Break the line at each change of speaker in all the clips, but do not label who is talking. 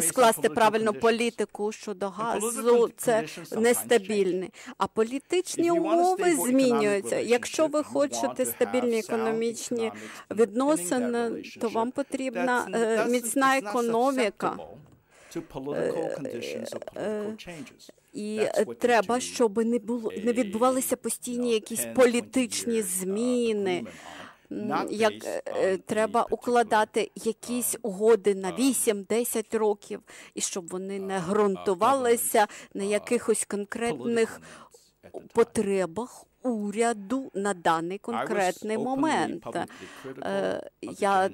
скласти правильну політику щодо газу, це нестабільне. А політичні умови змінюються. Якщо ви хочете стабільні економічні відносини, то вам потрібна міцна економіка. І треба, щоб не було не відбувалися постійні якісь політичні зміни. Як треба укладати якісь угоди на 8-10 років, і щоб вони не ґрунтувалися на якихось конкретних потребах уряду на даний конкретний момент. Я,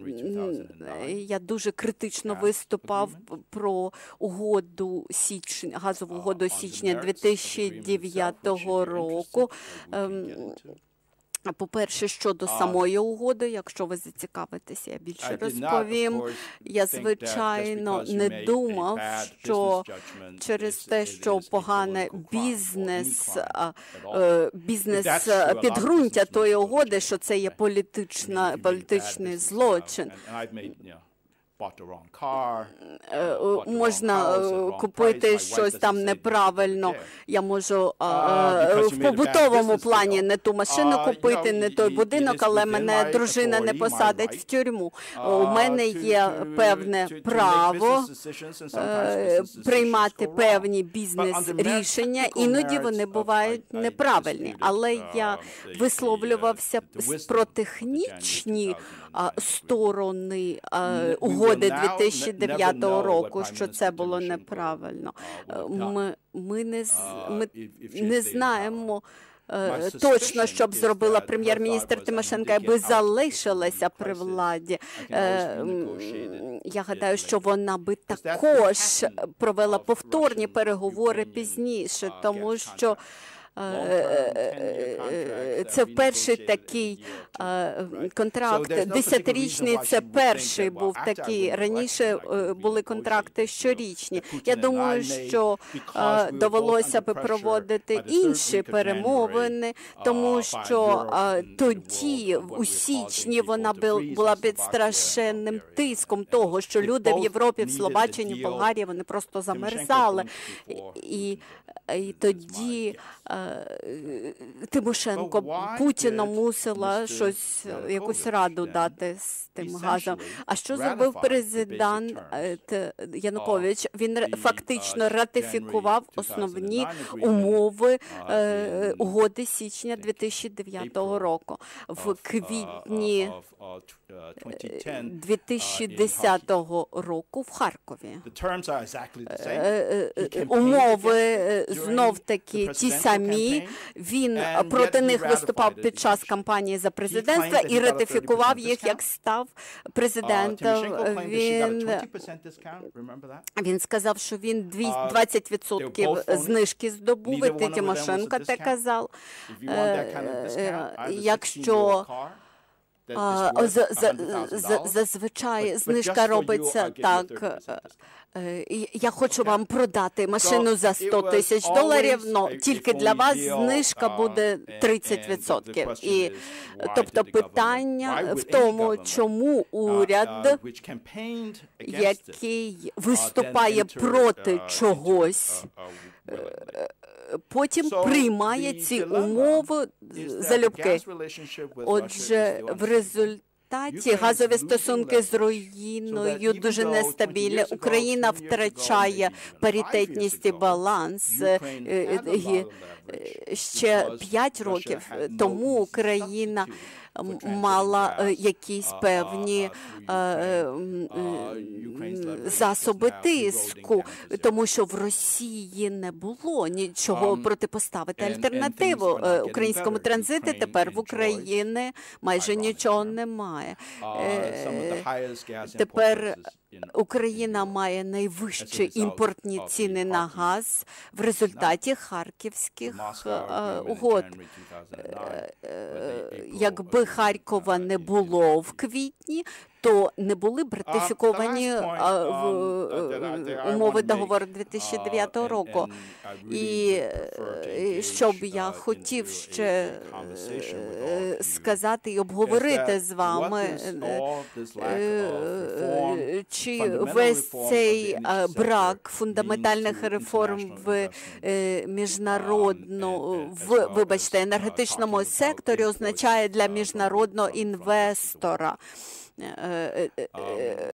я дуже критично виступав про угоду січня, газову угоду січня 2009 року. По-перше, щодо самої угоди, якщо ви зацікавитеся, я більше розповім. Я звичайно не думав, що через те, що погане бізнес, бізнес підґрунтя тої угоди, що це є політична політичний злочин. Можна купити щось там неправильно. Я можу в побутовому плані не ту машину купити, не той будинок, але мене дружина не посадить в тюрму. У мене є певне право приймати певні бізнес-рішення, іноді вони бувають неправильні. Але я висловлювався про технічні сторони угоди 2009 року, що це було неправильно. Ми, ми не ми не знаємо. Точно, що б зробила прем'єр-міністр Тимошенко, аби залишилася при владі. Я гадаю, що вона би також провела повторні переговори пізніше, тому що це перший такий контракт, десятирічний, це перший був такий. Раніше були контракти щорічні. Я думаю, що довелося би проводити інші перемовини, тому що тоді, у січні, вона була під страшенним тиском того, що люди в Європі, в Словаччині, в Болгарії, вони просто замерзали. І, і тоді Тимошенко Путіна мусила щось, якусь раду дати з тим газом. А що зробив президент Янукович? Він фактично ратифікував основні умови угоди січня 2009 року. В квітні 2010 року в Харкові. Умови знов таки ті самі. Він проти них виступав під час кампанії за президентство і ратифікував їх, як став президентом. Він, він сказав, що він 20% знижки здобув, і Тимошенко те казав. Якщо Зазвичай знижка робиться так. Я хочу вам продати машину за 100 тисяч доларів, але тільки для вас знижка буде 30%. І, тобто питання в тому, чому уряд, який виступає проти чогось, потім приймає ці умови залюбки. Отже, в результаті результаті газові стосунки з руїною дуже нестабільні. Україна втрачає паритетність і баланс. Ще п'ять років тому Україна мала якісь певні засоби тиску, тому що в Росії не було нічого протипоставити альтернативу українському транзиту. Тепер в Україні майже нічого немає. Тепер Україна має найвищі імпортні ціни на газ в результаті харківських угод. Якби Харкова не було в квітні, то не були б ратифіковані умови договору 2009 року. І що б я хотів ще сказати і обговорити з вами, чи весь цей брак фундаментальних реформ в міжнародну в вибачте енергетичному секторі означає для міжнародного інвестора Uh, uh, uh, um,